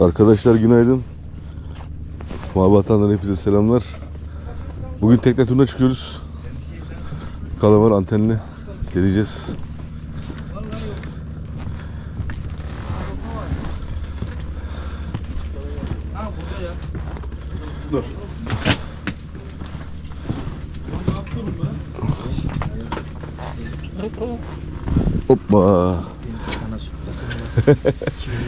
Arkadaşlar günaydın. Mavi Vatan'dan hepinize selamlar. Bugün tekne turuna çıkıyoruz. Kalamar antenli geleceğiz. Dur. Hoppa.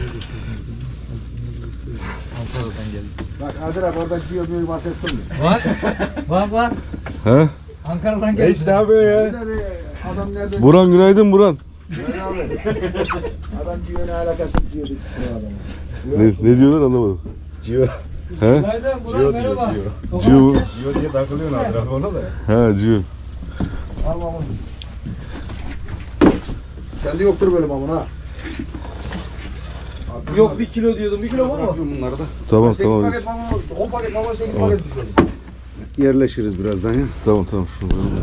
Bak Adil abi oradan gidiyor diyor bahsettim mi? Var. var var. He? Ankara'dan Ne geldi. işte abi ya? Adam nerede? Buran günaydın Buran. Adam diyor ne alakası adama. Ne, ne diyorlar anlamadım. Ciyo. He? Günaydın Burak merhaba. Ciu. Ciyo diye takılıyorsun Adil abi ona da. He Ciu. Al mamun. Sende yoktur böyle mamun ha. Yok bir kilo diyordum. Bir kilo var mı? bunları da. Tamam 8 tamam. paket mamun, 10 paket mamun 8 paket düşürdüm. Yerleşiriz birazdan ya. Tamam tamam. Şunu böyle.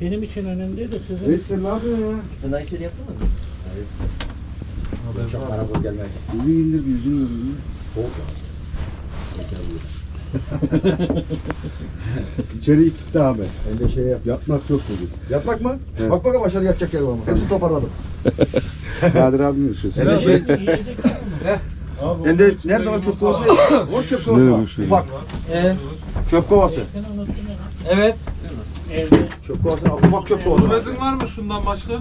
Benim için önemli değil de sizin Reis sen ne yapıyorsun ya? Sen daha içeri yaptın mı? Çok araba gelmedi. Bir indir bir yüzünü göreyim. İçeriği kilitli abi. Ben de şey yap. Yatmak yok dedi. Yatmak mı? Bak bakalım aşağı yatacak yer var mı? Hepsini toparladım. Kadir abinin düşünsün. Hele şey, elde nerede lan çöp kovası? O çöp kovası var. Ufak. Ee, Çöp kovası. Evet. Evde. Çöp kovası. Ufak çöp kovası. Bezin var mı şundan başka?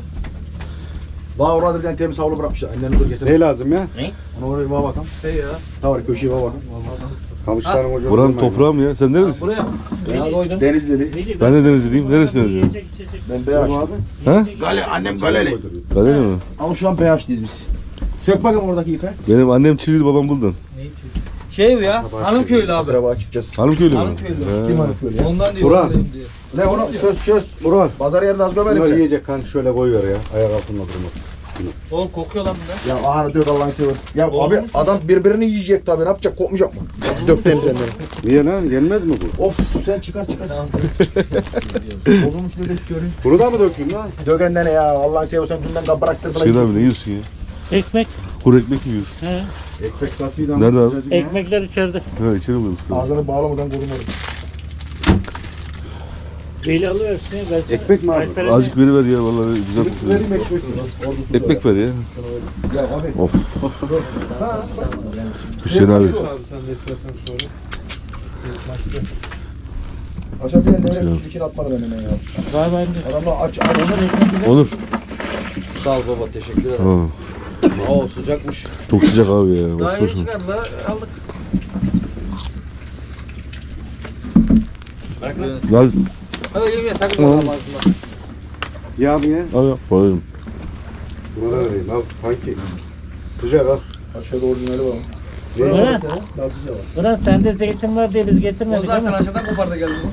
Bağ orada bir tane temiz havlu bırakmışlar. Annenin dur getir. Ne lazım ya? Onu oraya bak bakalım. Hey ya. Ha var köşeye bak bakalım. Kamışların hoca Buranın toprağı mı ya? Sen nerelisin? Buraya. Ben koydum. Denizli. Ben de Denizliyim. Neresi Denizli? Ben beyaz. He? Gale, annem galeli. Galeli mi? Ama şu an pH'liyiz biz. Sök bakalım oradaki ipe. Benim annem Çivili babam Buldan. Şey bu ya. Hanımköylü abi. Hanımköylü mü? Hanımköylü. Kim hanım köylü ya? Ondan diyor. Burak. Ne onu çöz çöz. Buran. Pazar yerine az gömerim Bunlar sen. yiyecek kanka şöyle koyuver ya. Ayak altında durmaz. Oğlum kokuyor lan bunlar. Ya aha diyor Allah'ını sever. Ya abi adam birbirini yiyecek tabii ne yapacak kopmayacak mı? Dök deniz senden. Niye lan? Yenmez mi bu? Of sen çıkar çıkar. Olmuş dedik görün. Bunu da mı dökeyim lan? Dökenden ne ya Allah'ını seversen dünden de bıraktırdılar. Hüseyin abi ne yiyorsun ya? Ekmek. Kuru ekmek mi yiyorsun? He. Ekmek tasıyla Nerede abi? Ekmekler içeride. Ha içeri mi alıyorsun? Ağzını bağlamadan korumadım. Veli hepsini. Ben Ekmek mi abi? Alper'e Azıcık veri ver ya vallahi güzel kokuyor. Vereyim ekmek. Ekmek ver ya. Ya abi. Of. Ha, Hüseyin abi. Abi sen de istersen sonra. Aşağı bir yerlere bir için atmadı benimle ya. var bende. Adamlar aç aç. Onlar ekmek Onur. Sağ ol baba teşekkür ederim. Tamam. Oo sıcakmış. Çok sıcak abi ya. Daha Baksana yeni şuna. çıkardılar aldık. Gel. Hadi yeme sakın bana ağzından. Ya mı ya? Al ya. Koyayım. Buna vereyim al. Kanki. Sıcak al. Aşağıda orijinali var. Ne? Daha sıcak var. Ulan sende zeytin var diye biz O getirmedik zaten ama. aşağıdan kopardı geldi bu.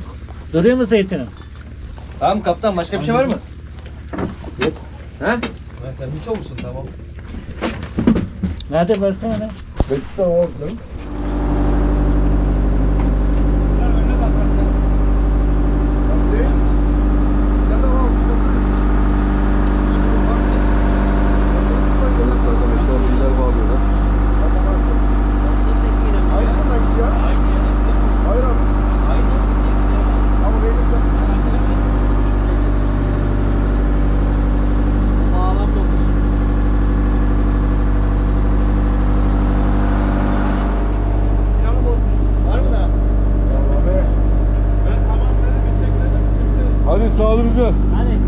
Duruyor mu zeytinin? Tamam kaptan başka bir şey var mı? Yok. He? Ha, sen hiç olmuşsun tamam. Nerede versene lan. Beş tane var lan. Hadi. Ya da var, işte. Hayır buradayız ya. Hayır abi. Ama benim sen Bağlam dolmuş. Var mı daha? Abi. Ben tamam dedim bir tekledim. Kimse... Hadi sağlığınıza. Hani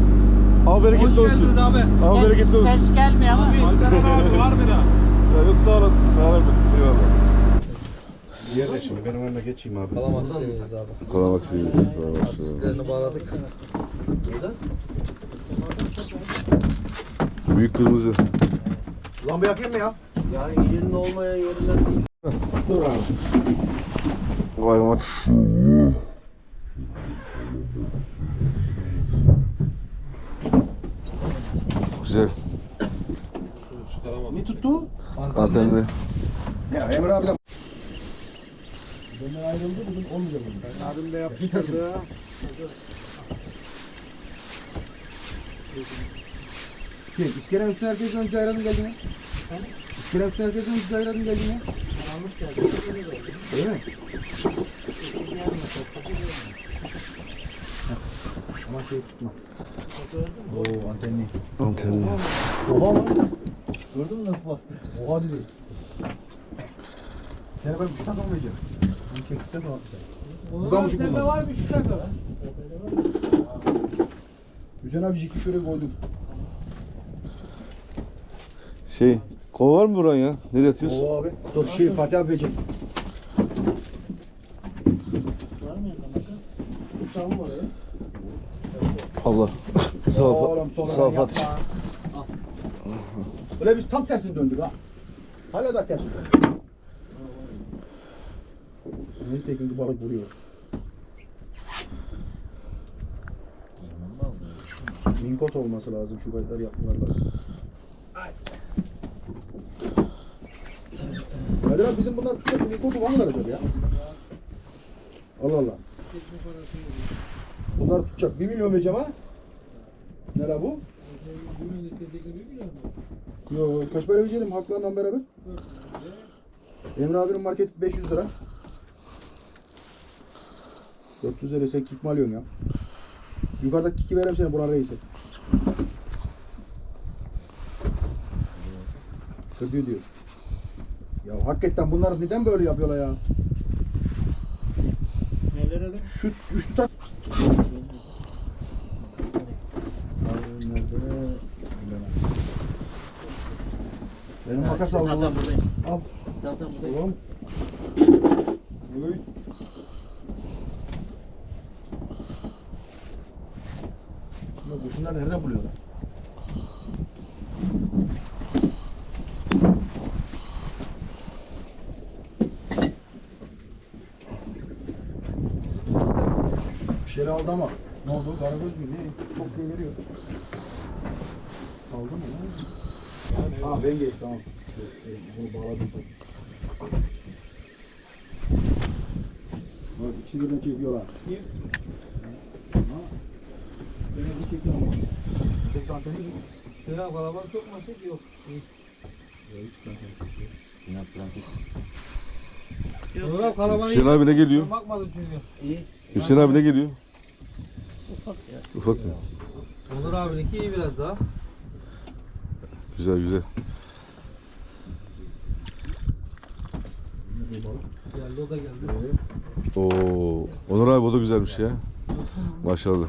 Abi bereketli Hoş olsun. geldiniz abi. Abi bereketli olsun. ses gelmiyor ama. Alperen abi var mı da? Ya yok sağ olasın. Olasın. Eyvallah. Yerde şimdi benim önüme geçeyim abi. Kalamak istemeyiz abi. Kalamak seviyoruz. Asistlerini bağladık. Burada. Büyük kırmızı. Lamba yakayım mı ya? Yani yerinde olmayan yerinden değil. Vay vay. Güzel. Ne tuttu? Antenli. Ya Emre abi de Benden ayrıldı bugün olmayacak. Abim de yapıştırdı. Kim? İskele üstüne herkes önce ayradın geldi mi? İskele üstüne herkes önce ayradın geldi mi? Öyle mi? Ama şey tutma. Oo antenli. Antenli. Oha lan. Gördün mü nasıl bastı? Oha dedi. Seni ben kuştan olmayacağım. Bunu çektikten sonra atacağım. Buradan mı çıkmaz? var mı şu dakika? Hüseyin abi jiki şöyle koydum. Şey, kova var mı buran ya? Nereye atıyoruz? Oo abi. Dur şey Fatih abi çek. Var mı yanında bakın? Allah. Sağ ol. Oğlum, sonra Sağ ol yapma. Fatih. Öyle biz tam tersine döndük ha. Hala da tersine döndük. Ne teknik balık vuruyor. Minkot olması lazım şu kayıtları yapmalar lazım. Kadir abi bizim bunlar tutacak minkotu var mılar acaba ya? Allah Allah. Bunlar tutacak. 1 milyon vereceğim ha? Ne la bu? Yo kaç para vereceğim haklarla beraber? Emre abinin market 500 lira. 400 lira sen kik mi alıyorsun ya? Yukarıdaki kiki vereyim seni Burhan Reis'e. Kötü diyor. Ya hakikaten bunlar neden böyle yapıyorlar ya? Neler öyle? Şu üçlü tak. Abi nerede? Bilemem. Benim makas. Tamam buradayım. Al. Tamam tamam buradayım. Tamam. Uy. Bu kuşunlar nereden buluyorlar? Bir şeyler aldı ama. Ne oldu? Karagöz mü? Ne? Çok şey veriyor. Aldı mı? Ne? Ha ben geç tamam. Bunu bağladım. Bak ikisi birden çekiyorlar. Ha. Beni bir çekiyor ama. Tek santeni mi? Şuna kalabalık çok mu? Çok yok. Yok kalabalık Hüseyin abi ne geliyor? bakmadım çünkü. Hüseyin abi ne geliyor? Ufak ya. Ufak mı? Onur abininki iyi biraz daha. Güzel güzel. Geldi o da geldi. Oo, Onur abi o da güzelmiş ya. Maşallah.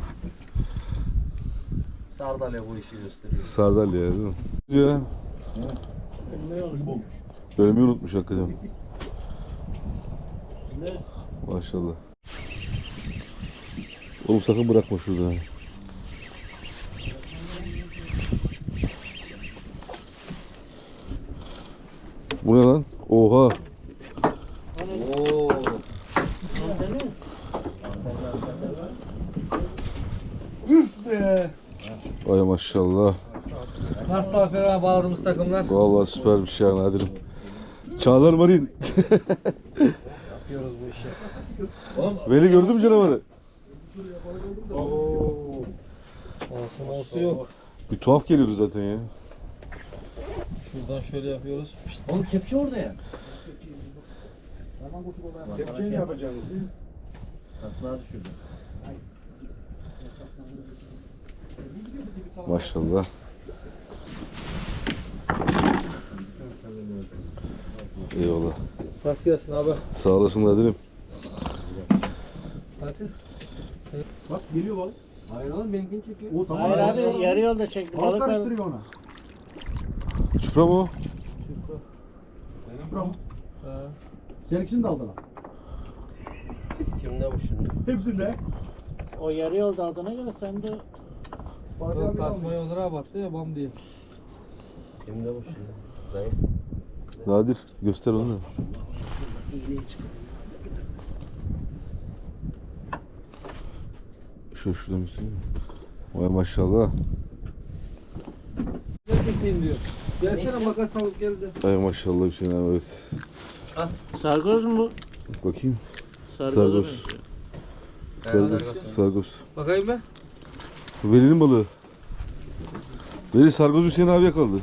Sardalya bu işi gösteriyor. Sardalya değil mi? Ya, bölümü unutmuş hakikaten. Maşallah. Oğlum sakın bırakma şurada. Bu ne lan? Oha. Oo. Üf be. Ay maşallah. Nasıl aferin bağladığımız takımlar. Vallahi süper bir şey yani Nadir'im. Çağlar Marin. Yapıyoruz bu işi. Oğlum Veli gördün mü canavarı? olsun olsun yok. Bir tuhaf geliyordu zaten ya. Şuradan şöyle yapıyoruz. Oğlum kepçe orada ya. Olaya. Kepçeyi mi yapacaksınız? Aslında düşürdü. Maşallah. Eyvallah. Nasıl gelsin abi? Sağ olasın Nadir'im. Bak geliyor balık. Hayır oğlum benimkini çekiyor. O tamam. Hayır abi yarı yolda çekti. Balık karıştırıyor ona. Çupra mı o? Bravo. Ha. Seninkisini de aldılar. Kimde bu şimdi? Hepsinde. O yarı yolda aldığına göre sen de de aldı. kasmayı Onur'a abarttı ya bam diye. Kimde bu şimdi? Dayı. Nadir göster onu. Şu şuradan göstereyim mi? Vay maşallah. Keseyim diyor. Gelsene makas alıp geldi. Ay maşallah Hüseyin abi evet. sargoz mu bu? Bakayım. Sargoz. Sargoz. Sargos. Sargos. Bakayım be. Veli'nin balığı. Beni Sargoz Hüseyin abi yakaladı.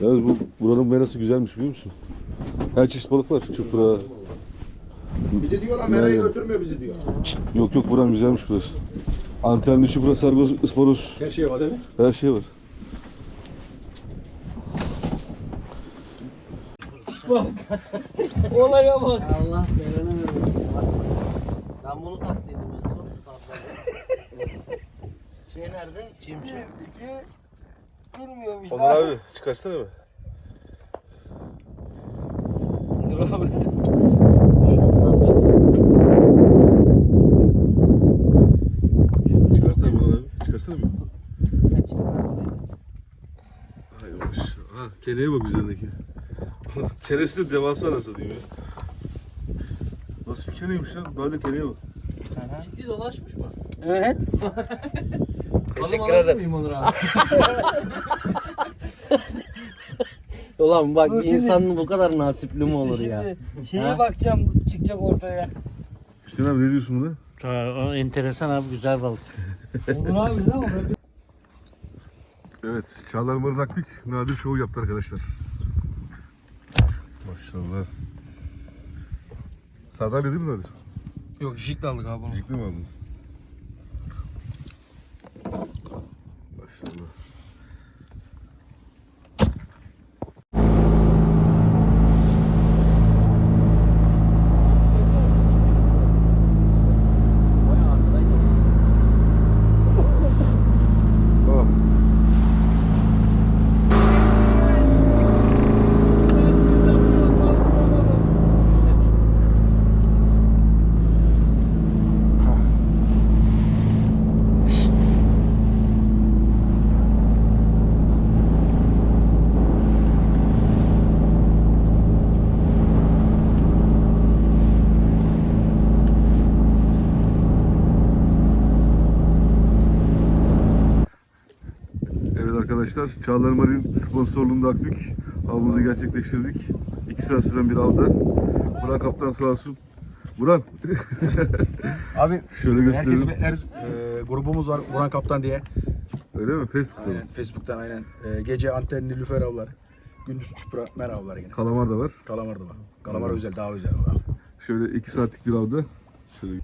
Yalnız bu buranın merası güzelmiş biliyor musun? Her çeşit balık var. Çupra. Bir de diyorlar Nereye? meraya götürmüyor bizi diyor. Yok yok buranın güzelmiş burası. Antenli çupra, sargoz, ısparoz. Her şey var değil mi? Her şey var. Olaya bak. Allah belanı vermesin. Ben bunu taktıydım en son. Şey nerede? Çimçi. Bilmiyorum işte. Onur abi çıkarsana mı? Dur abi. Şundan çıksın. Çıkarsana mı abi? Çıkarsana mı? Sen çıksın abi. Hay maşallah. Ha, keneye bak üzerindeki. Kenesi de devasa nasıl diyeyim ya. Nasıl bir keneymiş lan? Daha da keneye bak. Ciddi dolaşmış mı? Evet. Teşekkür ederim. Onur abi. Ulan bak Dur şimdi- insanın bu kadar nasipli mi olur ya? Şeye Ha? bakacağım çıkacak ortaya. Hüseyin abi ne diyorsun buna? Ha, o enteresan abi güzel balık. Onur abi değil mi? Evet, Çağlar Marın Akbik nadir şov yaptı arkadaşlar. Maşallah. Sardalya değil mi nadir? Yok jikle aldık abi. Cicikli mi aldınız? Maşallah. Oh. Evet arkadaşlar, Çağlar Marin sponsorluğunda Akbük avımızı gerçekleştirdik. İki saat süren bir avda. Buran Kaptan sağ olsun. Buran, Abi şöyle herkes gösterelim. bir her, e, grubumuz var Burhan Kaptan diye. Öyle mi? Facebook'ta mı? Aynen Facebook'tan aynen. E, gece antenli lüfer avları. Gündüz çupra mer avları yine. Kalamar da var. Kalamar da var. Kalamar özel daha özel. Şöyle iki saatlik bir avda. Şöyle